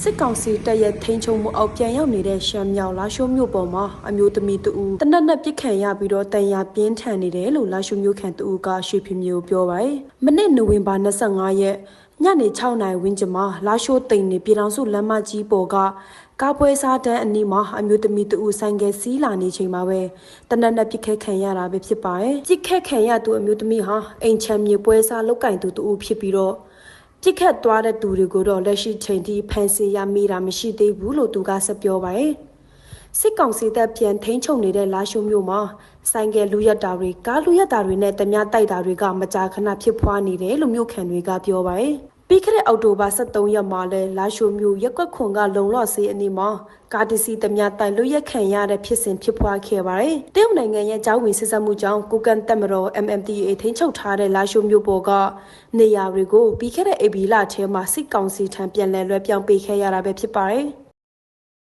စစ်ကောင်စီတပ်ရဲ့ထိန်းချုပ်မှုအောက်ပြန်ရောက်နေတဲ့ရှမ်းမြောက်လာရှိုးမြို့ပေါ်မှာအမျိုးသမီးတဦးတနက်နဲ့ပြစ်ခံရပြီးတော့တန်ရာပြင်းထန်နေတယ်လို့လာရှိုးမြို့ခံတဦးကရွှေပြမျိုးပြောပါတယ်။မနေ့နိုဝင်ဘာ25ရက်ညနေ6နာရီဝန်းကျင်မှာလာရှိုးတိန်နေပြည်တော်စုလမ်းမကြီးပေါ်ကကားပွဲစားတန်းအနီးမှာအမျိုးသမီးတဦးဆိုင်ကယ်စီးလာနေချိန်မှာပဲတနက်နဲ့ပြစ်ခတ်ခံရတာပဲဖြစ်ပါတယ်။ပြစ်ခတ်ခံရသူအမျိုးသမီးဟာအိမ်ချမ်းမြေပွဲစားလောက်ကင်သူတဦးဖြစ်ပြီးတော့ ပြစ်ခတ်သွားတဲ့သူတွေကိုတော့လက်ရှိချိန်ထိဖန်ဆီးရမိတာမရှိသေးဘူးလို့သူကဆက်ပြောပါတယ်။စစ်ကောင်စီတပ်ပြန်ထိန်းချုပ်နေတဲ့လာရှိုးမြို့မှာဆိုင်ကယ်လူရက်တာတွေကားလူရက်တာတွေနဲ့တ냐တိုက်တာတွေကမကြာခဏဖြစ်ပွားနေတယ်လို့မြို့ခံတွေကပြောပါတယ်။ ပြီးခဲ့တဲ့အောက်တိုဘာ23ရက်မှာလဲလာရှိုးမြို့ရက်ကွက်ခွန်ကလုံလော့စေးအနီးမှာကားတစ်စီးတ냐တိုက်လူရက်ခံရတဲ့ဖြစ်စဉ်ဖြစ်ပွားခဲ့ပါတယ်။တရုတ်နိုင်ငံရဲ့ကြောင်းဝင်စစ်ဆက်မှုကြောင့်ကုကန်တက်မတော် MMDA ထိန်းချုပ်ထားတဲ့လာရှိုးမြို့ပေါ်ကနေရာတွေကိုပြီးခဲ့တဲ့ AB လထဲမှာစစ်ကောင်စီထံပြန်လည်လွှဲပြောင်းပေးခဲ့ရတာပဲဖြစ်ပါတယ်။